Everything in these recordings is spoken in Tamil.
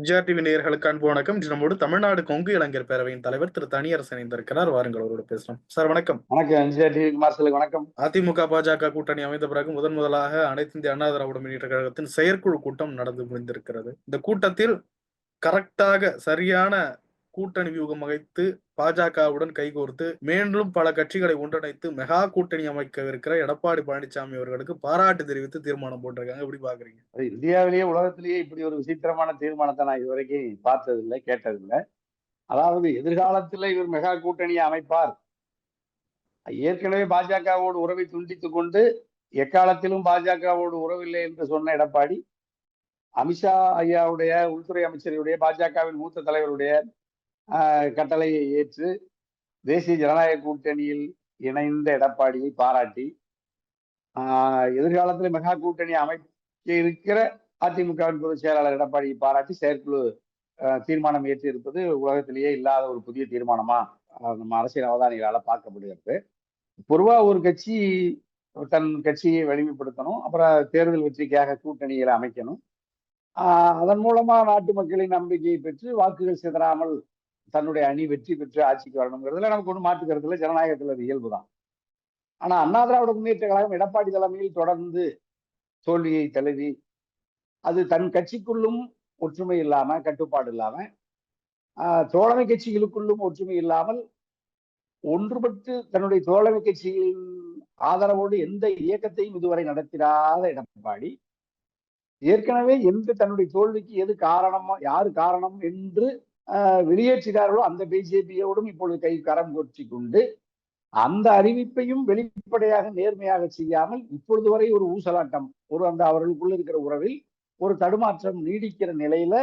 டிவி நேயர்களுக்கு அன்பு வணக்கம். நம்மோடு தமிழ்நாடு கொங்கு இளைஞர் பேரவையின் தலைவர் திரு தனியரசன் இணைந்திருக்கிறார். வாருங்கள் அவரோடு பேசலாம். சார் வணக்கம். வணக்கம். எம்ஜிஆர் டிவி குமார் வணக்கம். அதிமுக பாஜக கூட்டணி அமைந்த பிறகு முதன் முதலாக அனைத்து இந்திய அண்ணா திராவிட முன்னேற்ற கழகத்தின் செயற்குழு கூட்டம் நடந்து முடிந்திருக்கிறது. இந்த கூட்டத்தில் கரெக்டாக சரியான கூட்டணி வியூகம் அமைத்து பாஜகவுடன் கைகோர்த்து மீண்டும் பல கட்சிகளை ஒன்றிணைத்து மெகா கூட்டணி அமைக்கவிருக்கிற எடப்பாடி பழனிசாமி அவர்களுக்கு பாராட்டு தெரிவித்து தீர்மானம் போட்டிருக்காங்க. எப்படி பாக்குறீங்க? இந்தியாவிலேயே உலகத்திலேயே இப்படி ஒரு விசித்திரமான தீர்மானத்தை நான் இதுவரைக்கும் பார்த்ததில்லை கேட்டதில்லை. அதாவது எதிர்காலத்தில் இவர் மெகா கூட்டணியை அமைப்பார். ஏற்கனவே பாஜகவோடு உறவை துண்டித்துக் கொண்டு எக்காலத்திலும் பாஜகவோடு உறவில்லை என்று சொன்ன எடப்பாடி அமித்ஷா ஐயாவுடைய உள்துறை அமைச்சருடைய பாஜகவின் மூத்த தலைவருடைய கட்டளையை ஏற்று தேசிய ஜனநாயக கூட்டணியில் இணைந்த எடப்பாடியை பாராட்டி எதிர்காலத்தில் மெகா கூட்டணி அமைக்க இருக்கிற அதிமுகவின் பொதுச் செயலாளர் எடப்பாடியை பாராட்டி செயற்குழு தீர்மானம் ஏற்றி இருப்பது உலகத்திலேயே இல்லாத ஒரு புதிய தீர்மானமா நம்ம அரசியல் அவதானிகளால பார்க்கப்படுகிறது. பொதுவா ஒரு கட்சி தன் கட்சியை வலிமைப்படுத்தணும் அப்புறம் தேர்தல் வெற்றிக்காக கூட்டணிகளை அமைக்கணும். அதன் மூலமா நாட்டு மக்களின் நம்பிக்கையை பெற்று வாக்குகள் சிதறாமல் தன்னுடைய அணி வெற்றி பெற்று ஆட்சிக்கு வரணுங்கிறதுல நமக்கு ஒன்றும் மாற்றுக்கிறது இல்லை. ஜனநாயகத்தில் அது இயல்பு தான். ஆனா அண்ணா திராவிட முன்னேற்ற கழகம் எடப்பாடி தலைமையில் தொடர்ந்து தோல்வியை தழுவி அது தன் கட்சிக்குள்ளும் ஒற்றுமை இல்லாமல் கட்டுப்பாடு இல்லாமல் தோழமை கட்சிகளுக்குள்ளும் ஒற்றுமை இல்லாமல் ஒன்றுபட்டு தன்னுடைய தோழமை கட்சியின் ஆதரவோடு எந்த இயக்கத்தையும் இதுவரை நடத்திடாத எடப்பாடி ஏற்கனவே எந்த தன்னுடைய தோல்விக்கு எது காரணமோ யாரு காரணம் என்று வெளியேற்றினார்களோ அந்த பிஜேபியோடும் இப்பொழுது கை கரம் கொற்றி கொண்டு அந்த அறிவிப்பையும் வெளிப்படையாக நேர்மையாக செய்யாமல் இப்பொழுது வரை ஒரு ஊசலாட்டம் ஒரு அந்த அவர்களுக்குள்ள இருக்கிற உறவில் ஒரு தடுமாற்றம் நீடிக்கிற நிலையில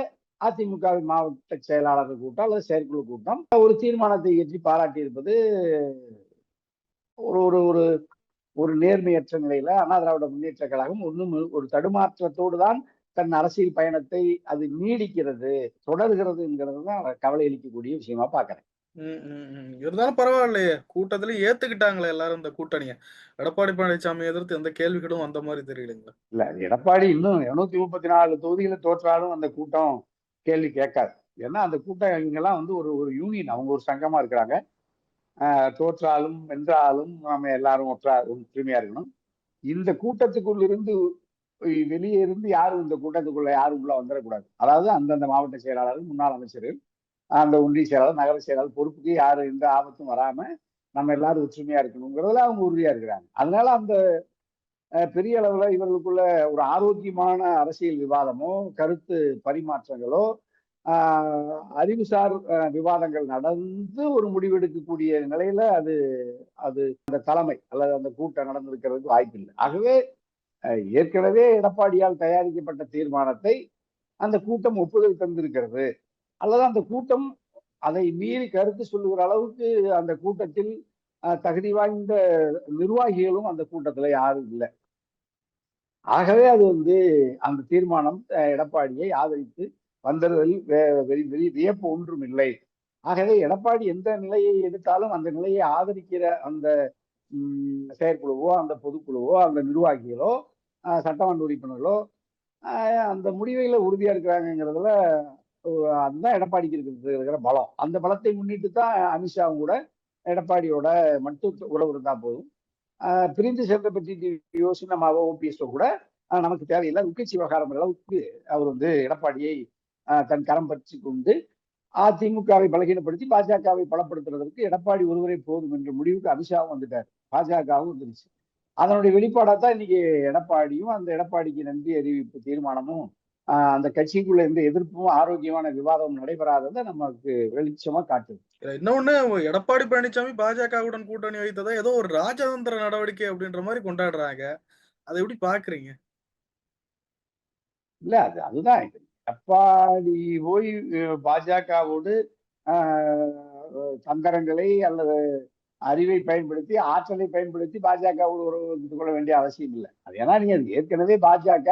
அதிமுகவின் மாவட்ட செயலாளர்கள் கூட்டம் அல்லது செயற்குழு கூட்டம் ஒரு தீர்மானத்தை ஏற்றி பாராட்டி இருப்பது ஒரு ஒரு ஒரு ஒரு நேர்மையற்ற நிலையில அண்ணா திராவிட முன்னேற்ற கழகம் ஒன்றும் ஒரு தடுமாற்றத்தோடு தான் தன் அரசியல் பயணத்தை அது நீடிக்கிறது தொடர்கிறதுங்கிறது தான் கவலை அளிக்கக்கூடிய விஷயமா பாக்குறேன். இருந்தாலும் பரவாயில்லையே. கூட்டத்துல ஏத்துக்கிட்டாங்களே எல்லாரும் இந்த கூட்டணிய. எடப்பாடி பழனிசாமி எதிர்த்து எந்த கேள்விகளும் அந்த மாதிரி தெரியலங்களா? இல்ல எடப்பாடி இன்னும் இருநூத்தி முப்பத்தி நாலு தொகுதியில தோற்றாலும் அந்த கூட்டம் கேள்வி கேட்காது. ஏன்னா அந்த கூட்டம் இவங்கெல்லாம் வந்து ஒரு ஒரு யூனியன் அவங்க ஒரு சங்கமா இருக்கிறாங்க. தோற்றாலும் வென்றாலும் நம்ம எல்லாரும் ஒற்றா ஒற்றுமையா இருக்கணும். இந்த கூட்டத்துக்குள் இருந்து வெளியே இருந்து யாரும் இந்த கூட்டத்துக்குள்ள யாரும் உள்ள வந்துடக்கூடாது அதாவது அந்தந்த மாவட்ட செயலாளர் முன்னாள் அமைச்சர்கள் அந்த ஒன்றிய செயலாளர் நகர செயலாளர் பொறுப்புக்கு யாரும் எந்த ஆபத்தும் வராம நம்ம எல்லாரும் ஒற்றுமையா இருக்கணுங்கிறதுல அவங்க உறுதியா இருக்கிறாங்க. அதனால அந்த பெரிய அளவுல இவர்களுக்குள்ள ஒரு ஆரோக்கியமான அரசியல் விவாதமோ கருத்து பரிமாற்றங்களோ அறிவுசார் விவாதங்கள் நடந்து ஒரு முடிவெடுக்கக்கூடிய நிலையில அது அது அந்த தலைமை அல்லது அந்த கூட்டம் நடந்திருக்கிறதுக்கு வாய்ப்பு இல்லை ஆகவே ஏற்கனவே எடப்பாடியால் தயாரிக்கப்பட்ட தீர்மானத்தை அந்த கூட்டம் ஒப்புதல் தந்திருக்கிறது. அல்லது அந்த கூட்டம் அதை மீறி கருத்து சொல்லுகிற அளவுக்கு அந்த கூட்டத்தில் தகுதி வாய்ந்த நிர்வாகிகளும் அந்த கூட்டத்தில் யாரும் இல்லை. ஆகவே அது வந்து அந்த தீர்மானம் எடப்பாடியை ஆதரித்து வந்ததில் வெளி வியப்பு ஒன்றும் இல்லை ஆகவே எடப்பாடி எந்த நிலையை எடுத்தாலும் அந்த நிலையை ஆதரிக்கிற அந்த செயற்குழுவோ அந்த பொதுக்குழுவோ அந்த நிர்வாகிகளோ சட்டமன்ற உறுப்பினர்களோ அந்த முடிவையில் உறுதியாக இருக்கிறாங்கிறதுல அதுதான் எடப்பாடிக்கு இருக்கிறது இருக்கிற பலம். அந்த பலத்தை முன்னிட்டு தான் அமித்ஷாவும் கூட எடப்பாடியோட மட்டும் உறவு இருந்தால் போதும். பிரிந்து சேர்ந்த பற்றி யோசினமாக ஓபிஎஸ்ஓ கூட நமக்கு தேவையில்லை. உட்கட்சி விவகாரம் அளவுக்கு அவர் வந்து எடப்பாடியை தன் கரம் பற்றி கொண்டு அதிமுகவை பலகீனப்படுத்தி பாஜகவை பலப்படுத்துறதற்கு எடப்பாடி ஒருவரே போதும் என்ற முடிவுக்கு அமித்ஷாவும் வந்துட்டார். பாஜகவும் வந்துருச்சு. அதனுடைய வெளிப்பாடாக தான் இன்னைக்கு எடப்பாடியும் அந்த எடப்பாடிக்கு நன்றி அறிவிப்பு தீர்மானமும் அந்த கட்சிக்குள்ள எந்த எதிர்ப்பும் ஆரோக்கியமான விவாதமும் நடைபெறாததை நமக்கு வெளிச்சமா காட்டுது. இன்னொன்னு எடப்பாடி பழனிசாமி பாஜகவுடன் கூட்டணி வைத்ததா ஏதோ ஒரு ராஜதந்திர நடவடிக்கை அப்படின்ற மாதிரி கொண்டாடுறாங்க. அதை எப்படி பாக்குறீங்க? இல்ல அது அதுதான் எடப்பாடி போய் பாஜகவோடு தந்திரங்களை அல்லது அறிவை பயன்படுத்தி ஆற்றலை பயன்படுத்தி பாஜகவோடு உறவு கொள்ள வேண்டிய அவசியம் இல்லை. அது ஏன்னா நீங்க ஏற்கனவே பாஜக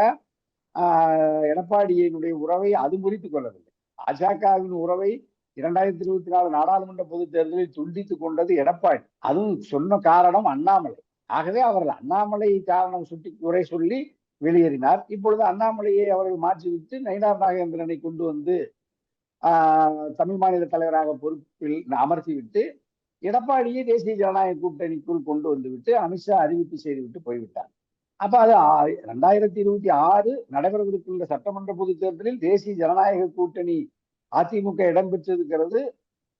எடப்பாடியினுடைய உறவை அது முறித்துக் கொள்ளவில்லை. பாஜகவின் உறவை இரண்டாயிரத்தி இருபத்தி நாலு நாடாளுமன்ற பொதுத் தேர்தலில் துண்டித்துக் கொண்டது எடப்பாடி. அதுவும் சொன்ன காரணம் அண்ணாமலை. ஆகவே அவர்கள் அண்ணாமலை காரணம் சுட்டி குறை சொல்லி வெளியேறினார். இப்பொழுது அண்ணாமலையை அவர்கள் மாற்றிவிட்டு நயினார் நாகேந்திரனை கொண்டு வந்து தமிழ் மாநில தலைவராக பொறுப்பில் அமர்த்திவிட்டு எடப்பாடியை தேசிய ஜனநாயக கூட்டணிக்குள் கொண்டு வந்து விட்டு அமித்ஷா அறிவிப்பு செய்துவிட்டு போய்விட்டார். அப்ப அது ரெண்டாயிரத்தி இருபத்தி ஆறு நடைபெறவிருக்கின்ற சட்டமன்ற பொதுத் தேர்தலில் தேசிய ஜனநாயக கூட்டணி அதிமுக இடம்பெற்றிருக்கிறது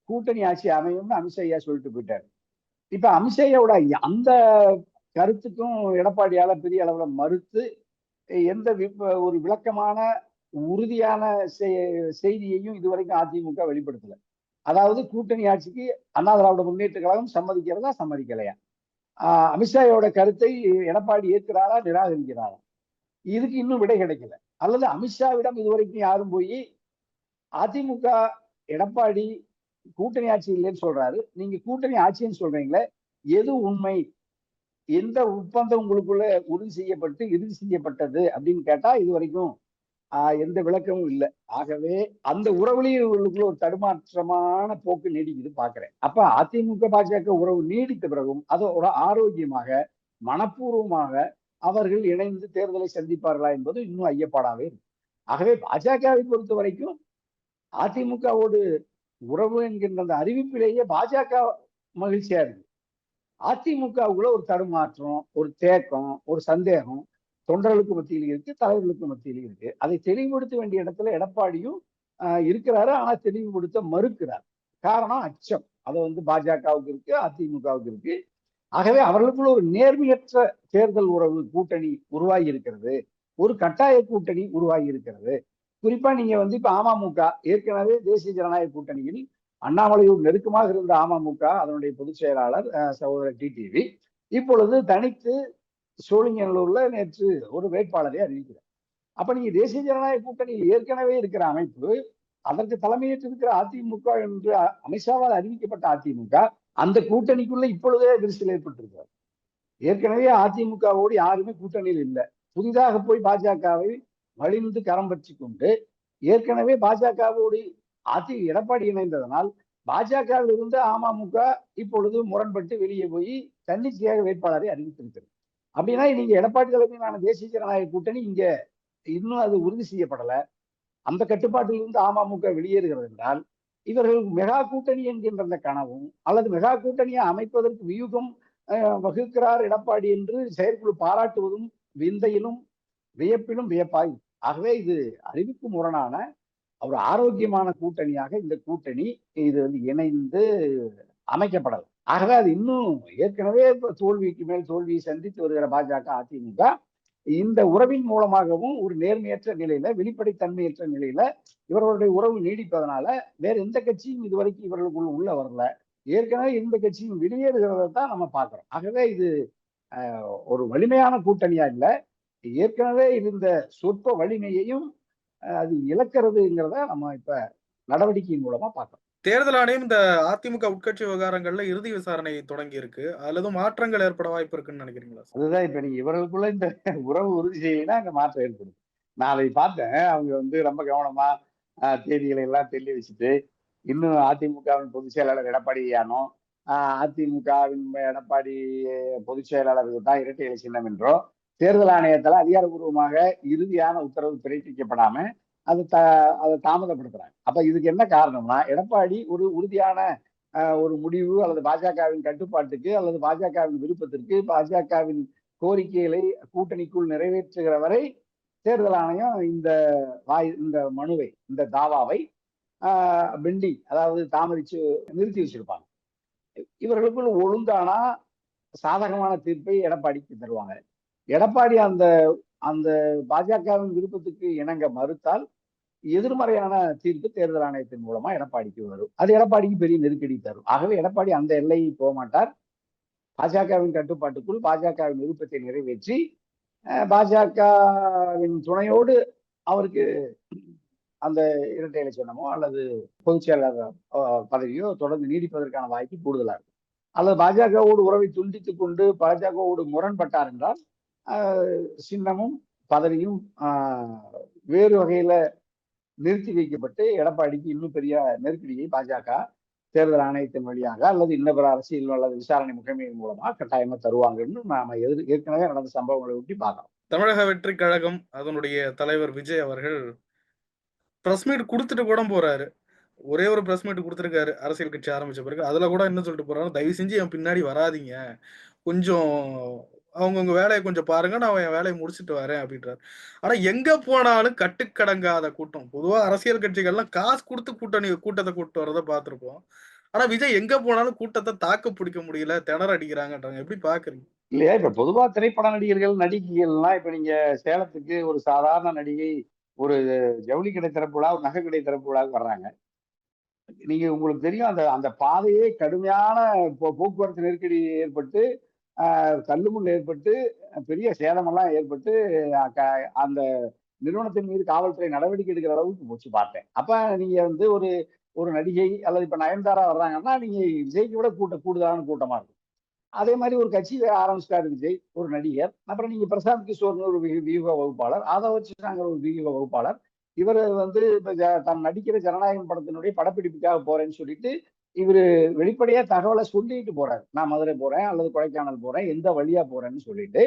கூட்டணி ஆட்சி அமையும்னு அமித்ஷய்யா சொல்லிட்டு போயிட்டார். இப்ப அமித்ஷா அந்த கருத்துக்கும் எடப்பாடியால பெரிய அளவுல மறுத்து எந்த வி- ஒரு விளக்கமான உறுதியான செய்தியையும் இதுவரைக்கும் அதிமுக வெளிப்படுத்தல. அதாவது கூட்டணி ஆட்சிக்கு அண்ணா திராவிட முன்னேற்ற கழகம் சம்மதிக்கிறதா சம்மதிக்கலையா? ஆஹ் அமித்ஷாயோட கருத்தை எடப்பாடி ஏற்கிறாரா நிராகரிக்கிறாரா? இதுக்கு இன்னும் விடை கிடைக்கல. அல்லது அமித்ஷாவிடம் இதுவரைக்கும் யாரும் போய் அதிமுக எடப்பாடி கூட்டணி ஆட்சி இல்லைன்னு சொல்றாரு. நீங்க கூட்டணி ஆட்சின்னு சொல்றீங்களே எது உண்மை? எந்த ஒப்பந்தம் உங்களுக்குள்ள உறுதி செய்யப்பட்டு இறுதி செய்யப்பட்டது அப்படின்னு கேட்டா இது வரைக்கும் ஆஹ், எந்த விளக்கமும் இல்லை. ஆகவே அந்த உறவுலையும் உங்களுக்குள்ள ஒரு தடுமாற்றமான போக்கு நீடிக்குது பாக்குறேன். அப்ப அதிமுக பாஜக உறவு நீடித்த பிறகும் அதை ஒரு ஆரோக்கியமாக மனப்பூர்வமாக அவர்கள் இணைந்து தேர்தலை சந்திப்பார்களா என்பது இன்னும் ஐயப்பாடாவே இருக்கு. ஆகவே பாஜகவை பொறுத்த வரைக்கும் அதிமுகவோடு உறவு என்கின்ற அந்த அறிவிப்பிலேயே பாஜக மகிழ்ச்சியா இருக்கு. அதிமுகவுக்குள்ள ஒரு தடுமாற்றம் ஒரு தேக்கம் ஒரு சந்தேகம் தொண்டர்களுக்கு மத்தியில் இருக்கு தலைவர்களுக்கு மத்தியில் இருக்கு. அதை தெளிவுபடுத்த வேண்டிய இடத்துல எடப்பாடியும் ஆஹ், இருக்கிறாரு. ஆனா தெளிவுபடுத்த மறுக்கிறார். காரணம் அச்சம். அது வந்து பாஜகவுக்கு இருக்கு அதிமுகவுக்கு இருக்கு. ஆகவே அவர்களுக்குள்ள ஒரு நேர்மையற்ற தேர்தல் உறவு கூட்டணி உருவாகி இருக்கிறது. ஒரு கட்டாய கூட்டணி உருவாகி இருக்கிறது. குறிப்பா நீங்க வந்து இப்ப அமமுக ஏற்கனவே தேசிய ஜனநாயக கூட்டணியில் அண்ணாமலையோடு நெருக்கமாக இருந்த அமமுக அதனுடைய பொதுச் செயலாளர் அஹ், சகோதரர் டிடிவி இப்பொழுது தனித்து சோழிங்கநல்லூர்ல நேற்று ஒரு வேட்பாளரை அறிவிக்கிறார். அப்ப நீங்க தேசிய ஜனநாயக கூட்டணியில் ஏற்கனவே இருக்கிற அமைப்பு அதற்கு தலைமையேற்று இருக்கிற அதிமுக என்று அமித்ஷாவால் அறிவிக்கப்பட்ட அதிமுக அந்த கூட்டணிக்குள்ள இப்பொழுதே விரிசல் ஏற்பட்டிருக்கிறது. ஏற்கனவே அதிமுகவோடு யாருமே கூட்டணியில் இல்லை. புதிதாக போய் பாஜகவை வலிந்து கரம் பற்றி கொண்டு ஏற்கனவே பாஜகவோடு அதி எடப்பாடி இணைந்ததனால் பாஜகவில் இருந்து அமமுக இப்பொழுது முரண்பட்டு வெளியே போய் தன்னிச்சையாக வேட்பாளரை அறிவித்திருக்கிறது. அப்படின்னா நீங்க எடப்பாடி தலைமையிலான தேசிய ஜனநாயக கூட்டணி இங்க இன்னும் அது உறுதி செய்யப்படல. அந்த கட்டுப்பாட்டில் இருந்து அமமுக வெளியேறுகிறது என்றால் இவர்கள் மெகா கூட்டணி என்கின்ற அந்த கனவும் அல்லது மெகா கூட்டணியை அமைப்பதற்கு வியூகம் வகுக்கிறார் எடப்பாடி என்று செயற்குழு பாராட்டுவதும் விந்தையிலும் வியப்பிலும் வியப்பாய். ஆகவே இது அறிவிப்பு முரணான ஒரு ஆரோக்கியமான கூட்டணியாக இந்த கூட்டணி இது வந்து இணைந்து அமைக்கப்படலாம் ஆகவே அது இன்னும் ஏற்கனவே தோல்விக்கு மேல் தோல்வியை சந்தித்து வருகிற பாஜக அதிமுக இந்த உறவின் மூலமாகவும் ஒரு நேர்மையற்ற நிலையில வெளிப்படைத்தன்மையற்ற நிலையில இவர்களுடைய உறவு நீடிப்பதனால வேற எந்த கட்சியும் இதுவரைக்கும் இவர்களுக்குள்ள உள்ள வரல. ஏற்கனவே எந்த கட்சியும் வெளியேறுகிறத தான் நம்ம பார்க்கிறோம். ஆகவே இது ஒரு வலிமையான கூட்டணியா இல்லை. ஏற்கனவே இருந்த சொற்ப வலிமையையும் அது இழக்கிறதுங்கிறத நம்ம இப்ப நடவடிக்கையின் மூலமா பார்க்கிறோம். தேர்தல் ஆணையம் இந்த அதிமுக உட்கட்சி விவகாரங்கள்ல இறுதி விசாரணை தொடங்கி இருக்கு அல்லது மாற்றங்கள் ஏற்பட வாய்ப்பு இருக்குன்னு நினைக்கிறீங்களா? அதுதான் இப்ப நீங்க இவர்களுக்குள்ள இந்த உறவு உறுதி செய்யலைன்னா அங்க மாற்றம் ஏற்படும் நான் அதை பார்த்தேன். அவங்க வந்து ரொம்ப கவனமா தேதிகளை எல்லாம் தெளி வச்சுட்டு இன்னும் அதிமுகவின் பொதுச் செயலாளர் எடப்பாடி யானோ அதிமுகவின் எடப்பாடி பொதுச் செயலாளருக்கு தான் இரட்டை இலை சின்னம் என்றோ தேர்தல் ஆணையத்தில் அதிகாரபூர்வமாக இறுதியான உத்தரவு பிறப்பிக்கப்படாம அது த அதை தாமதப்படுத்துறாங்க. அப்ப இதுக்கு என்ன காரணம்னா எடப்பாடி ஒரு உறுதியான ஆஹ், ஒரு முடிவு அல்லது பாஜகவின் கட்டுப்பாட்டுக்கு அல்லது பாஜகவின் விருப்பத்திற்கு பாஜகவின் கோரிக்கைகளை கூட்டணிக்குள் நிறைவேற்றுகிற வரை தேர்தல் ஆணையம் இந்த வாய் இந்த மனுவை இந்த தாவாவை பெண்டி அதாவது தாமதிச்சு நிறுத்தி வச்சிருப்பாங்க. இவர்களுக்குள் ஒழுங்கானா சாதகமான தீர்ப்பை எடப்பாடிக்கு தருவாங்க. எடப்பாடி அந்த அந்த பாஜகவின் விருப்பத்துக்கு இணங்க மறுத்தால் எதிர்மறையான தீர்ப்பு தேர்தல் ஆணையத்தின் மூலமா எடப்பாடிக்கு வரும். அது எடப்பாடிக்கு பெரிய நெருக்கடி தரும். ஆகவே எடப்பாடி அந்த எல்லையை போக மாட்டார். பாஜகவின் கட்டுப்பாட்டுக்குள் பாஜகவின் விருப்பத்தை நிறைவேற்றி பாஜகவின் துணையோடு அவருக்கு அந்த இரட்டை இலை அல்லது பொதுச் செயலாளர் பதவியோ தொடர்ந்து நீடிப்பதற்கான வாய்ப்பு கூடுதலாக இருக்கும். அல்லது பாஜகவோடு உறவை துண்டித்துக் கொண்டு பாஜகவோடு முரண்பட்டார் என்றால் சின்னமும் பதவியும் வேறு வகையில நிறுத்தி வைக்கப்பட்டு எடப்பாடிக்கு இன்னும் பெரிய நெருக்கடியை பாஜக தேர்தல் ஆணையத்தின் வழியாக அல்லது இன்னொரு அரசியல் அல்லது விசாரணை முகமையின் மூலமா கட்டாயமா தருவாங்கன்னு நாம எதிர் ஏற்கனவே நடந்த சம்பவங்களை ஒட்டி பார்க்கலாம் தமிழக வெற்றி கழகம் அதனுடைய தலைவர் விஜய் அவர்கள் பிரஸ் மீட் கொடுத்துட்டு கூட போறாரு. ஒரே ஒரு பிரஸ் மீட் கொடுத்துருக்காரு அரசியல் கட்சி ஆரம்பிச்ச பிறகு. அதுல கூட என்ன சொல்லிட்டு போறாரு தயவு செஞ்சு என் பின்னாடி வராதீங்க. கொஞ்சம் அவங்கவுங்க வேலையை கொஞ்சம் பாருங்க நான் என் வேலையை முடிச்சுட்டு வரேன் அப்படின்றாரு. ஆனா எங்க போனாலும் கட்டுக்கடங்காத கூட்டம். பொதுவா அரசியல் கட்சிகள்லாம் காசு கொடுத்து கூட்டணி கூட்டத்தை கூட்டு வரத பார்த்திருப்போம். ஆனா விஜய் எங்க போனாலும் கூட்டத்தை தாக்கு பிடிக்க முடியல திணற அடிக்கிறாங்கன்றாங்க. எப்படி பாக்குறீங்க இல்லையா? இப்ப பொதுவா திரைப்பட நடிகர்கள் நடிகைகள்லாம் இப்ப நீங்க சேலத்துக்கு ஒரு சாதாரண நடிகை ஒரு ஜவுளி கடை திறப்பு விழா ஒரு நகை கடை திறப்பு விழாவுக்கு வர்றாங்க. நீங்க உங்களுக்கு தெரியும் அந்த அந்த பாதையே கடுமையான போ- போக்குவரத்து நெருக்கடி ஏற்பட்டு தள்ளுமுள் ஏற்பட்டு பெரிய சேதமெல்லாம் ஏற்பட்டு க- அந்த நிறுவனத்தின் மீது காவல்துறை நடவடிக்கை எடுக்கிற அளவுக்கு போச்சு பார்த்தேன். அப்ப நீங்க வந்து ஒரு ஒரு நடிகை அல்லது இப்ப நயன்தாரா வர்றாங்கன்னா நீங்க விஜய்க்கு விட கூட்ட கூடுதலான கூட்டமா இருக்கும். அதே மாதிரி ஒரு கட்சி ஆரம்பிச்சிட்டாரு விஜய் ஒரு நடிகர். அப்புறம் நீங்க பிரசாந்த் கிஷோர்னு ஒரு வியூக வகுப்பாளர். அதை வச்சு நாங்கள் ஒரு வியூக வகுப்பாளர். இவர் வந்து இப்ப ஜ- தான் நடிக்கிற ஜனநாயகம் படத்தினுடைய படப்பிடிப்புக்காக போறேன்னு சொல்லிட்டு இவரு வெளிப்படையா தகவலை சொல்லிட்டு போறாரு. நான் மதுரை போறேன் அல்லது கொடைக்கானல் போறேன் எந்த வழியா போறேன்னு சொல்லிட்டு.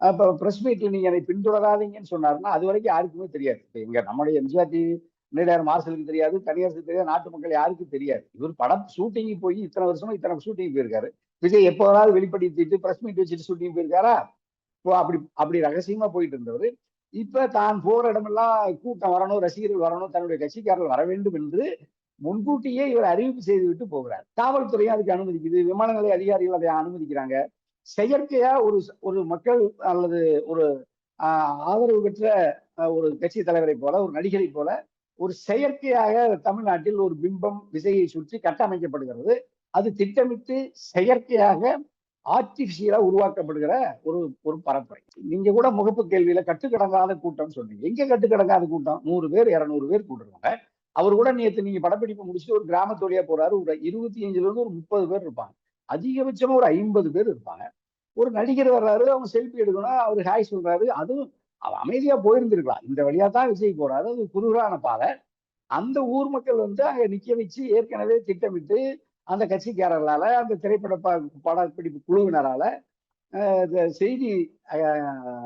அப்ப பிரஸ் மீட்ல நீங்க என்னை பின்தொடராதீங்கன்னு சொன்னாருன்னா அது வரைக்கும் யாருக்குமே தெரியாது. இப்ப இங்க நம்முடைய எம்ஜிஆர் டிவி நீடார் மார்சலுக்கு தெரியாது தனியாருக்கு தெரியாது நாட்டு மக்கள் யாருக்கும் தெரியாது. இவர் படம் ஷூட்டிங்கு போய் இத்தனை வருஷமா இத்தனை ஷூட்டிங் போயிருக்காரு. விஜய் எப்போதாவது வெளிப்படுத்திட்டு பிரஸ் மீட் வச்சுட்டு ஷூட்டிங் போயிருக்காரா? இப்போ அப்படி அப்படி ரகசியமா போயிட்டு இருந்தவர். இப்ப தான் போற இடமெல்லாம் கூட்டம் வரணும் ரசிகர்கள் வரணும் தன்னுடைய கட்சிக்காரர்கள் வர வேண்டும் என்று முன்கூட்டியே இவர் அறிவிப்பு செய்து விட்டு போகிறார். காவல்துறையும் அதுக்கு அனுமதிக்குது விமான நிலைய அதிகாரிகள் அதை அனுமதிக்கிறாங்க. செயற்கையா ஒரு ஒரு மக்கள் அல்லது ஒரு ஆதரவு பெற்ற ஒரு கட்சி தலைவரை போல ஒரு நடிகரை போல ஒரு செயற்கையாக தமிழ்நாட்டில் ஒரு பிம்பம் விசையை சுற்றி கட்டமைக்கப்படுகிறது. அது திட்டமிட்டு செயற்கையாக ஆர்டிபிஷியலா உருவாக்கப்படுகிற ஒரு ஒரு பரப்புரை. நீங்க கூட முகப்பு கேள்வியில கட்டுக்கடங்காத கூட்டம் சொன்னீங்க. எங்க கட்டுக்கடங்காத கூட்டம்? நூறு பேர் இரநூறு பேர் கூட்டுருவாங்க அவர் கூட நேற்று நீங்க படப்பிடிப்பு முடிச்சுட்டு ஒரு கிராமத்து வழியா போறாரு. ஒரு இருபத்தி அஞ்சுல இருந்து ஒரு முப்பது பேர் இருப்பாங்க. அதிகபட்சமா ஒரு ஐம்பது பேர் இருப்பாங்க. ஒரு நடிகர் வர்றாரு அவங்க செல்ஃபி எடுக்கணும் அவர் ஹாய் சொல்றாரு. அதுவும் அவ அமைதியா போயிருந்திருக்கலாம். இந்த வழியா தான் விஜய் போறாரு. அது குறுகலான பாதை. அந்த ஊர் மக்கள் வந்து அங்க நிக்க வச்சு ஏற்கனவே திட்டமிட்டு அந்த கட்சிக்காரர்களால அந்த திரைப்பட படப்பிடிப்பு குழுவினரால செய்தி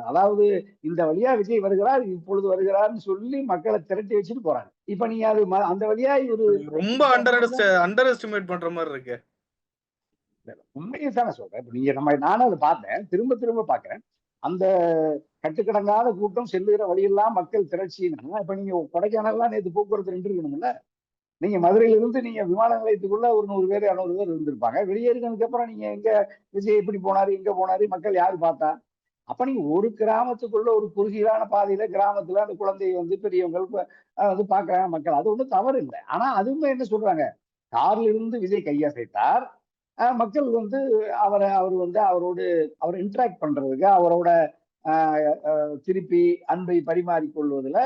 அதாவது இந்த வழியா விஜய் வருகிறார் இப்பொழுது வருகிறார்னு சொல்லி மக்களை திரட்டி வச்சுட்டு போறாங்க இப்ப நீங்க அது அந்த வழியா இவரு ரொம்ப அண்டர் அண்டர் எஸ்டிமேட் பண்ற மாதிரி இருக்கு. உண்மையை தானே சொல்றேன். இப்ப நீங்க நம்ம நானும் அதை பார்த்தேன். திரும்ப திரும்ப பாக்குறேன் அந்த கட்டுக்கடங்காத கூட்டம் செல்லுகிற வழியெல்லாம் மக்கள் திரட்சின்னா இப்ப நீங்க கொடைக்கானல்லாம் நேற்று போக்குவரத்து நின்று இருக்கணும்ல நீங்க மதுரையில இருந்து நீங்க விமான நிலையத்துக்குள்ள ஒரு நூறு பேர் இரநூறு பேர் இருந்திருப்பாங்க. வெளியேறினதுக்கு அப்புறம் நீங்க எங்க விஜய் எப்படி போனாரு எங்க போனாரு மக்கள் யாரு பார்த்தா? அப்ப நீங்க ஒரு கிராமத்துக்குள்ள ஒரு குறுகியலான பாதையில கிராமத்துல அந்த குழந்தையை வந்து பெரியவங்க வந்து பாக்குறாங்க மக்கள். அது ஒண்ணும் தவறு இல்லை. ஆனா அதுவுமே என்ன சொல்றாங்க? கார்ல இருந்து விஜய் கையசைத்தார் மக்கள் வந்து அவரை அவர் வந்து அவரோடு அவர் இன்டராக்ட் பண்றதுக்கு அவரோட திருப்பி அன்பை பரிமாறிக்கொள்வதில்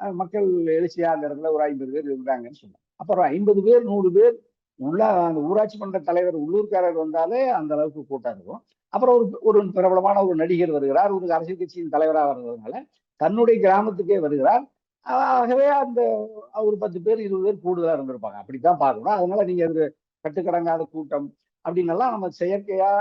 மக்கள் எழுச்சியா அந்த இடத்துல ஒரு ஐம்பது பேர் இருந்தாங்கன்னு சொன்னாங்க அப்புறம் ஐம்பது பேர் நூறு பேர் உள்ள அந்த ஊராட்சி மன்ற தலைவர் உள்ளூர்காரர் வந்தாலே அந்த அளவுக்கு கூட்டம் இருக்கும். அப்புறம் ஒரு ஒரு பிரபலமான ஒரு நடிகர் வருகிறார். ஒரு அரசியல் கட்சியின் தலைவராக வர்றதுனால தன்னுடைய கிராமத்துக்கே வருகிறார். ஆகவே அந்த ஒரு பத்து பேர் இருபது பேர் கூடுதலாக இருந்திருப்பாங்க. அப்படித்தான் பார்க்கணும். அதனால நீங்க அது கட்டுக்கடங்காத கூட்டம் அப்படின்னெல்லாம் நம்ம செயற்கையா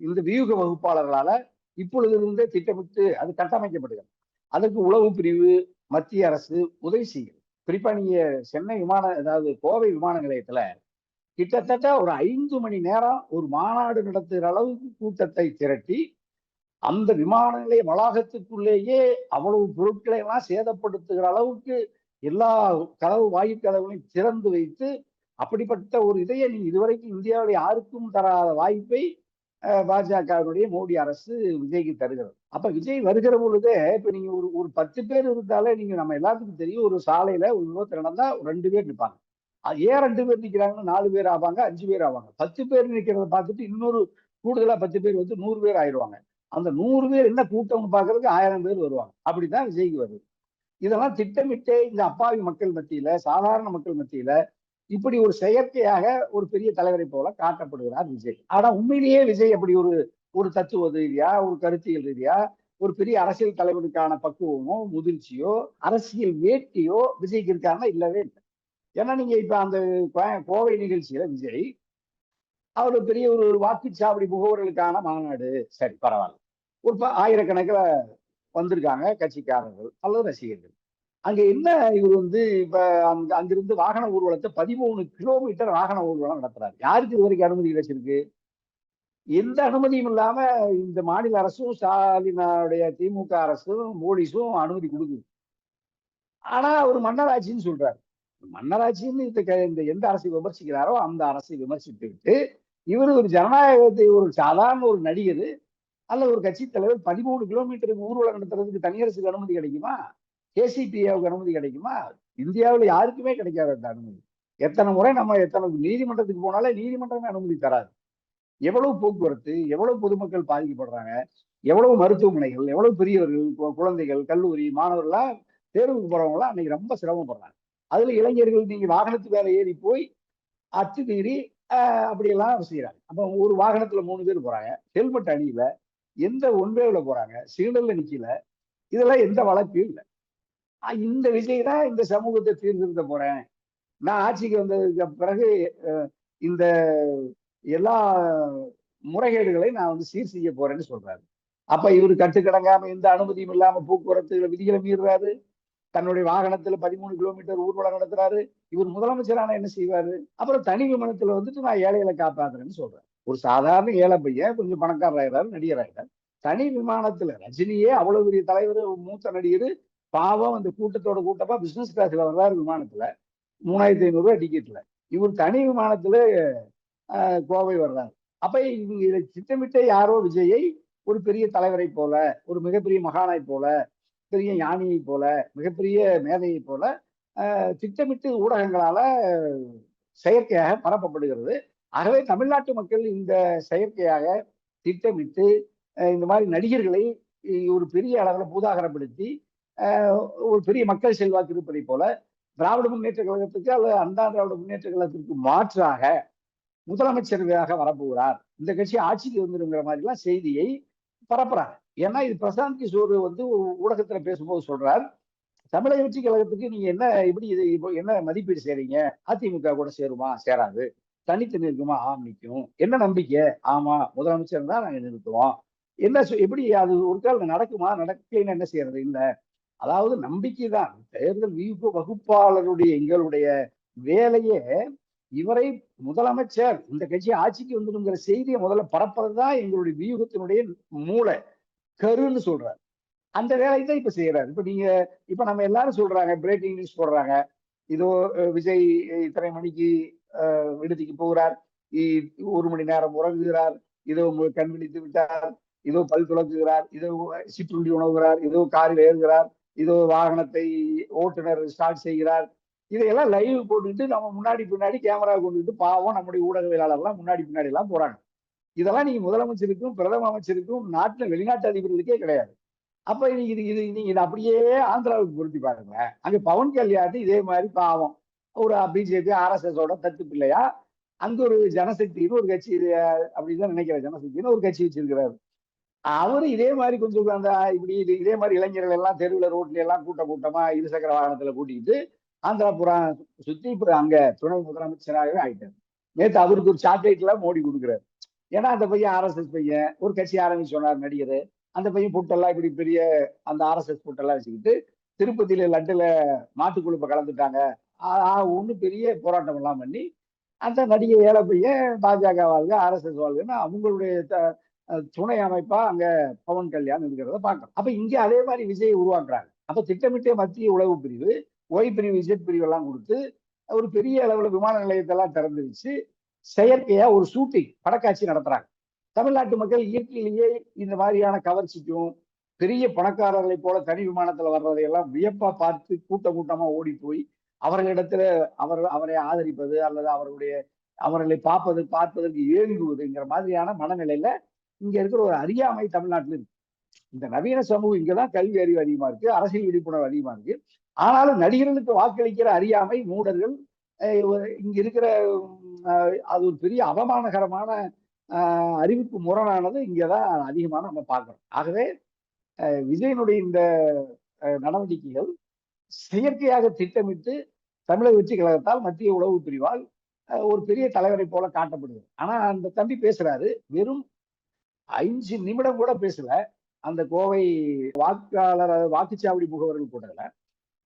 இந்த வியூக வகுப்பாளர்களால இப்பொழுது இருந்தே திட்டமிட்டு அது கட்டமைக்கப்படுகிறது. அதற்கு உளவு பிரிவு மத்திய அரசு உதவி செய்யும் குறிப்பா நீங்க சென்னை விமான அதாவது கோவை விமான நிலையத்துல கிட்டத்தட்ட ஒரு ஐந்து மணி நேரம் ஒரு மாநாடு நடத்துகிற அளவுக்கு கூட்டத்தை திரட்டி அந்த விமான நிலைய வளாகத்துக்குள்ளேயே அவ்வளவு பொருட்களை எல்லாம் சேதப்படுத்துகிற அளவுக்கு எல்லா கதவு வாயு கதவுகளையும் திறந்து வைத்து அப்படிப்பட்ட ஒரு இதையை நீ இதுவரைக்கும் இந்தியாவில் யாருக்கும் தராத வாய்ப்பை பாஜகவினுடைய மோடி அரசு விஜய்க்கு தருகிறது. அப்ப விஜய் வருகிற பொழுதே இப்ப நீங்க ஒரு ஒரு பத்து பேர் இருந்தாலே நீங்க நம்ம எல்லாத்துக்கும் தெரியும் ஒரு சாலையில ஒரு விபத்து நடந்தா ரெண்டு பேர் நிற்பாங்க ஏன் ரெண்டு பேர் நிக்கிறாங்கன்னு நாலு பேர் ஆவாங்க அஞ்சு பேர் ஆவாங்க. பத்து பேர் நிக்கிறத பார்த்துட்டு இன்னொரு கூடுதலா பத்து பேர் வந்து நூறு பேர் ஆயிடுவாங்க அந்த நூறு பேர் என்ன கூட்டம்னு பாக்குறதுக்கு ஆயிரம் பேர் வருவாங்க. அப்படிதான் விஜய்க்கு வருது. இதெல்லாம் திட்டமிட்டே இந்த அப்பாவி மக்கள் மத்தியில சாதாரண மக்கள் மத்தியில இப்படி ஒரு செயற்கையாக ஒரு பெரிய தலைவரை போல காட்டப்படுகிறார் விஜய். ஆனா உண்மையிலேயே விஜய் அப்படி ஒரு ஒரு தத்துவ ரீதியா ஒரு கருத்தியல் ரீதியா ஒரு பெரிய அரசியல் தலைவருக்கான பக்குவமோ முதிர்ச்சியோ அரசியல் வேட்டியோ விஜய்க்கு இருக்காங்க இல்லவே இல்லை. ஏன்னா நீங்க இப்ப அந்த கோவை நிகழ்ச்சியில விஜய் அவர் பெரிய ஒரு ஒரு வாக்குச்சாவடி முகவர்களுக்கான மாநாடு. சரி பரவாயில்ல. ஒரு ஆயிரக்கணக்கில் வந்திருக்காங்க கட்சிக்காரர்கள் அல்லது ரசிகர்கள். அங்க என்ன இவர் வந்து இப்ப அங்க அங்கிருந்து வாகன ஊர்வலத்தை பதிமூணு கிலோமீட்டர் வாகன ஊர்வலம் நடத்துறாரு? யாருக்கு இது வரைக்கும் அனுமதி கிடைச்சிருக்கு? எந்த அனுமதியும் இல்லாம இந்த மாநில அரசும் ஸ்டாலினுடைய திமுக அரசும் போலீஸும் அனுமதி கொடுக்குது. ஆனா அவர் மன்னராட்சின்னு சொல்றாரு. மன்னராட்சின்னு இந்த க- இந்த எந்த அரசை விமர்சிக்கிறாரோ அந்த அரசை விமர்சித்து விட்டு இவர் ஒரு ஜனநாயகத்தை ஒரு சாதாரண ஒரு நடிகர் அல்ல ஒரு கட்சி தலைவர் பதிமூணு கிலோமீட்டருக்கு ஊர்வலம் நடத்துறதுக்கு தனியரசுக்கு அனுமதி கிடைக்குமா? கேசிபிஏவுக்கு அனுமதி கிடைக்குமா? இந்தியாவில் யாருக்குமே கிடைக்காது அந்த அனுமதி. எத்தனை முறை நம்ம எத்தனை நீதிமன்றத்துக்கு போனாலே நீதிமன்றமே அனுமதி தராது. எவ்வளவு போக்குவரத்து எவ்வளவு பொதுமக்கள் பாதிக்கப்படுறாங்க எவ்வளவு மருத்துவமனைகள் எவ்வளவு பெரியவர்கள் கு- குழந்தைகள் கல்லூரி மாணவர்கள்லாம் தேர்வுக்கு போறவங்களாம் அன்னைக்கு ரொம்ப சிரமப்படுறாங்க. அதுல இளைஞர்கள் நீங்க வாகனத்து மேல ஏறி போய் அச்சு ஆஹ், அப்படியெல்லாம் செய்யறாங்க அப்போ ஒரு வாகனத்துல மூணு பேர் போறாங்க ஹெல்மெட் அணியில எந்த ஒன்வேல போறாங்க சிக்னல்ல நிக்கல இதெல்லாம் எந்த வழக்கும் இல்லை. இந்த விஜய் தான் இந்த சமூகத்தை சீர்திருத்த போறேன். நான் ஆட்சிக்கு வந்ததுக்கு பிறகு இந்த எல்லா முறைகேடுகளை நான் வந்து சீர் செய்ய போறேன்னு சொல்றாரு. அப்ப இவர் கட்டுக்கடங்காம எந்த அனுமதியும் இல்லாம போக்குவரத்து விதிகளை மீறுறாரு. தன்னுடைய வாகனத்துல பதிமூணு கிலோமீட்டர் ஊர்வலம் நடத்துறாரு. இவர் முதலமைச்சரான என்ன செய்வாரு? அப்புறம் தனி விமானத்துல வந்துட்டு நான் ஏழைகளை காப்பாத்துறேன்னு சொல்றேன் ஒரு சாதாரண ஏழை பையன் கொஞ்சம் பணக்காரர் நடிகராயிட்டார் தனி விமானத்துல ரஜினியே அவ்வளவு பெரிய தலைவர் மூத்த நடிகர் பாவம் அந்த கூட்டத்தோட கூட்டமா பிசினஸ் கிளாஸ்ல வர்றாரு விமானத்துல. மூணாயிரத்தி ஐநூறு ரூபாய் டிக்கெட்ல இவர் தனி விமானத்துல கோவை வர்றாரு. அப்ப இவங்க இதை திட்டமிட்ட யாரோ விஜயை ஒரு பெரிய தலைவரை போல ஒரு மிகப்பெரிய மகானாய் போல பெரிய ஞானியை போல மிகப்பெரிய மேதையை போல திட்டமிட்டு ஊடகங்களால செயற்கையாக பரப்பப்படுகிறது. ஆகவே தமிழ்நாட்டு மக்கள் இந்த செயற்கையாக திட்டமிட்டு இந்த மாதிரி நடிகர்களை ஒரு பெரிய அளவில் பூதாகரப்படுத்தி ஒரு பெரிய மக்கள் செல்வாக்கு இருப்பதை போல திராவிட முன்னேற்ற கழகத்துக்கு அல்லது அண்ணா திராவிட முன்னேற்ற கழகத்திற்கு மாற்றாக முதலமைச்சராக வரப்போகிறார் இந்த கட்சி ஆட்சிக்கு வந்துருங்கிற மாதிரிலாம் செய்தியை பரப்புறாங்க. ஏன்னா இது பிரசாந்த் கிஷோர் வந்து ஊடகத்துல பேசும்போது சொல்றார். தமிழக வெற்றி கழகத்துக்கு நீங்க என்ன இப்படி இது இப்போ என்ன மதிப்பீடு செய்றீங்க? அதிமுக கூட சேருமா? சேராது. தனித்து நிற்குமா? ஆம் நிற்கும். என்ன நம்பிக்கை? ஆமா முதலமைச்சர் தான் நாங்க நிறுத்துவோம். என்ன சொ- எப்படி அது ஒரு கால் நடக்குமா? நடக்கலைன்னு என்ன செய்யறது? இல்லை. அதாவது நம்பிக்கை தான் தேர்தல் வியூக வகுப்பாளருடைய எங்களுடைய வேலையே இவரை முதலமைச்சர் இந்த கட்சி ஆட்சிக்கு வந்துடுங்கிற செய்தியை முதல்ல பரப்புறதுதான் எங்களுடைய வியூகத்தினுடைய மூளை. கருன்னு சொல்றாரு. அந்த வேலையை தான் இப்ப செய்யறாரு இப்ப நீங்க இப்ப நம்ம எல்லாரும் சொல்றாங்க பிரேக்கிங் நியூஸ் போடுறாங்க. இதோ விஜய் இத்தனை மணிக்கு விடுதிக்கு போகிறார். இ- ஒரு மணி நேரம் உறங்குகிறார். இதோ கண் விழித்து விட்டார். இதோ பல் துலக்குகிறார். இதோ சிற்றுண்டி உணவுகிறார். இதோ காரில் ஏறுகிறார். இதோ வாகனத்தை ஓட்டுநர் ஸ்டார்ட் செய்கிறார். இதையெல்லாம் லைவ் போட்டுக்கிட்டு நம்ம முன்னாடி பின்னாடி கேமரா கொண்டுகிட்டு பாவம் நம்முடைய ஊடகவியலாளர்லாம் முன்னாடி பின்னாடி எல்லாம் போறாங்க. இதெல்லாம் நீங்க முதலமைச்சருக்கும் பிரதம அமைச்சருக்கும் நாட்டில் வெளிநாட்டு அதிபர்களுக்கே கிடையாது. அப்ப இது இது நீங்க இதை அப்படியே ஆந்திராவுக்கு பொருத்தி பாருங்களேன். அங்க பவன் கல்யாணத்து இதே மாதிரி பாவம். ஒரு பிஜேபி ஆர்எஸ்எஸோட தட்டு தத்து பிள்ளையா அங்க ஒரு ஜனசக்தின்னு ஒரு கட்சி இது, தான் நினைக்கிற ஜனசக்தின்னு ஒரு கட்சி வச்சிருக்கிறாரு. அவரு இதே மாதிரி கொஞ்சம் அந்த இப்படி இது இதே மாதிரி இளைஞர்கள் எல்லாம் தெருவில் ரோட்ல எல்லாம் கூட்ட கூட்டமா இருசக்கர வாகனத்துல கூட்டிக்கிட்டு ஆந்திராபுரா சுத்தி இப்ப அங்க துணை முதலமைச்சராகவே ஆயிட்டாரு. நேற்று அவருக்கு ஒரு சாக்லேட்ல மோடி கொடுக்குறாரு. ஏன்னா அந்த பையன் ஆர்எஸ்எஸ் பையன் ஒரு கட்சி ஆரம்பிச்சு சொன்னார் நடிகர். அந்த பையன் புட்டெல்லாம் இப்படி பெரிய அந்த ஆர்எஸ்எஸ் புட்டெல்லாம் வச்சுக்கிட்டு திருப்பதியில லட்டுல மாட்டுக்குழுப்ப கலந்துட்டாங்க. ஒன்றும் பெரிய போராட்டம் எல்லாம் பண்ணி அந்த நடிகை ஏழை பையன் பாஜக வாழ்க ஆர்எஸ்எஸ் வாழ்கன்னு அவங்களுடைய த- துணை அமைப்பா அங்க பவன் கல்யாண் இருக்கிறத பார்க்கணும். அப்ப இங்க அதே மாதிரி விஜயை உருவாக்குறாங்க. அப்ப திட்டமிட்டே மத்திய உளவு பிரிவு ஒய் பிரிவு இசட் பிரிவு எல்லாம் கொடுத்து ஒரு பெரிய அளவுல விமான நிலையத்தெல்லாம் திறந்து வச்சு செயற்கையா ஒரு ஷூட்டிங் படக்காட்சி நடத்துறாங்க. தமிழ்நாட்டு மக்கள் இயற்கையிலேயே இந்த மாதிரியான கவர்ச்சிக்கும் பெரிய பணக்காரர்களை போல தனி விமானத்துல வர்றதையெல்லாம் வியப்பா பார்த்து கூட்டம் கூட்டமா ஓடி போய் அவர்களிடத்துல அவர் அவரை ஆதரிப்பது அல்லது அவருடைய அவர்களை பார்ப்பது பார்ப்பதற்கு ஏங்குவதுங்கிற மாதிரியான மனநிலையில இங்க இருக்கிற ஒரு அறியாமை தமிழ்நாட்டில் இருக்கு. இந்த நவீன சமூகம் இங்கதான் கல்வி அறிவு அதிகமா இருக்கு அரசியல் விழிப்புணர்வு அதிகமா இருக்கு. ஆனாலும் நடிகர்களுக்கு வாக்களிக்கிற அறியாமை மூடர்கள் அஹ் இங்க இருக்கிற அது ஒரு பெரிய அவமானகரமான அஹ், முரணானது இங்கதான் அதிகமாக நம்ம பார்க்கிறோம். ஆகவே அஹ், விஜயனுடைய இந்த நடவடிக்கைகள் செயற்கையாக திட்டமிட்டு தமிழக வெற்றி கழகத்தால் மத்திய உளவு பிரிவால் அஹ், ஒரு பெரிய தலைவரை போல காட்டப்படுது ஆனா அந்த தம்பி பேசுறாரு வெறும் அஞ்சு நிமிடம் கூட பேசல. அந்த கோவை வாக்காளர் வாக்குச்சாவடி முகவர்கள் கூட்டத்துல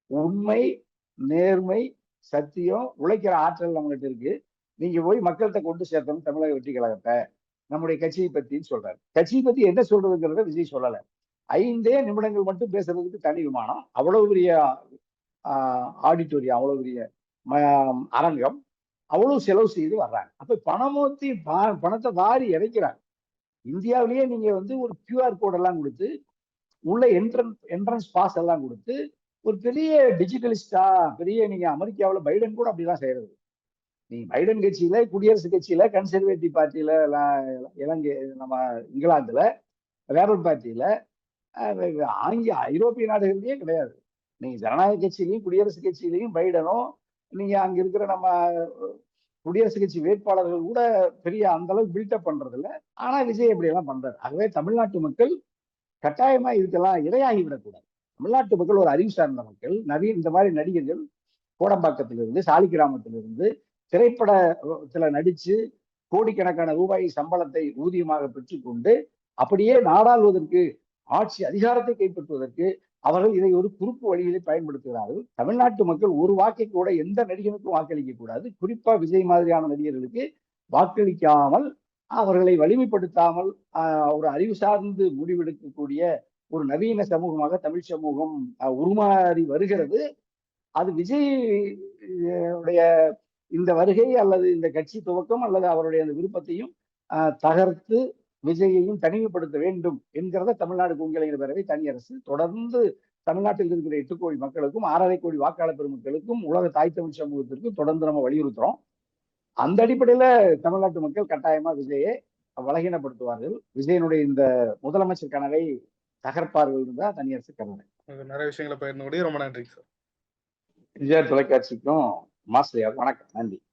உண்மை நேர்மை சத்தியம் உழைக்கிற ஆற்றல் நம்மகிட்ட இருக்கு. நீங்க போய் மக்கள்கிட்ட கொண்டு சேர்த்தணும் தமிழக வெற்றி கழகத்தை. நம்முடைய கட்சியை பத்தின்னு சொல்றாரு. கட்சியை பத்தி என்ன சொல்றதுங்கிறத விஜய் சொல்லல. ஐந்தே நிமிடங்கள் மட்டும் பேசுறதுக்கு தனி விமானம். அவ்வளவு பெரிய ஆடிட்டோரியம் அவ்வளவு பெரிய ம- அரங்கம். அவ்வளவு செலவு செய்து வர்றாங்க அப்ப பணமூத்தி பா- பணத்தை வாரி இறைக்கிறாங்க இந்தியாவிலேயே நீங்க வந்து ஒரு கியூஆர் கோடெல்லாம் கொடுத்து உள்ள என்ட்ரன்ஸ் என்ட்ரன்ஸ் பாஸ் எல்லாம் கொடுத்து ஒரு பெரிய டிஜிட்டலிஸ்டா பெரிய நீங்க அமெரிக்காவில் பைடன் கூட அப்படிதான் செய்யறது. நீ பைடன் கட்சியில குடியரசுக் கட்சியில கன்சர்வேட்டிவ் பார்ட்டியில இலங்கை நம்ம இங்கிலாந்துல லேபர் பார்ட்டியில ஆங்கில ஐரோப்பிய நாடுகள்லயே கிடையாது. நீங்க ஜனநாயக கட்சியிலையும் குடியரசு கட்சியிலையும் பைடனும் நீங்க அங்க இருக்கிற நம்ம குடியரசுக் கட்சி வேட்பாளர்கள் கூட பெரிய அந்த அளவுக்கு பில்டப் பண்றது இல்லை ஆனா விஜய் இப்படி எல்லாம் பண்றாரு. ஆகவே தமிழ்நாட்டு மக்கள் கட்டாயமா இதுக்கெல்லாம் இரையாகி விடக்கூடாது தமிழ்நாட்டு மக்கள் ஒரு அறிவு சார்ந்த மக்கள் நவீன் இந்த மாதிரி நடிகர்கள் கோடம்பாக்கத்திலிருந்து சாலிகிராமத்திலிருந்து திரைப்படத்தில் நடிச்சு கோடிக்கணக்கான ரூபாய் சம்பளத்தை ஊதியமாக பெற்றுக்கொண்டு அப்படியே நாடாளுவதற்கு ஆட்சி அதிகாரத்தை கைப்பற்றுவதற்கு அவர்கள் இதை ஒரு குறுக்கு வழியிலே பயன்படுத்துகிறார்கள். தமிழ்நாட்டு மக்கள் ஒரு வாக்கை கூட எந்த நடிகனுக்கும் வாக்களிக்க கூடாது. குறிப்பா விஜய் மாதிரியான நடிகர்களுக்கு வாக்களிக்காமல் அவர்களை வலிமைப்படுத்தாமல் ஆஹ், ஒரு அறிவு சார்ந்து முடிவெடுக்கக்கூடிய ஒரு நவீன சமூகமாக தமிழ் சமூகம் உருமாறி வருகிறது. அது விஜய் உடைய இந்த வருகை அல்லது இந்த கட்சி துவக்கம் அல்லது அவருடைய அந்த விருப்பத்தையும் தகர்த்து விஜயையும் தனிமைப்படுத்த வேண்டும் என்கிறத தமிழ்நாடு குங்கிளைஞர் பேரவை தனி அரசு தொடர்ந்து தமிழ்நாட்டில் இருக்கிற எட்டு கோடி மக்களுக்கும் ஆறரை கோடி வாக்காளர் பெருமக்களுக்கும் உலக தாய் தமிழ் சமூகத்திற்கும் தொடர்ந்து நம்ம வலியுறுத்துறோம். அந்த அடிப்படையில தமிழ்நாட்டு மக்கள் கட்டாயமா விஜயை பலகீனப்படுத்துவார்கள் விஜயனுடைய இந்த முதலமைச்சர் கனவை தகர்ப்பார்கள் தான் தனி அரசு கனவு நிறைய விஷயங்களை பகிர்ந்து ரொம்ப நன்றி சார். விஜய் தொலைக்காட்சிக்கும் மாஸ்டர் வணக்கம். நன்றி.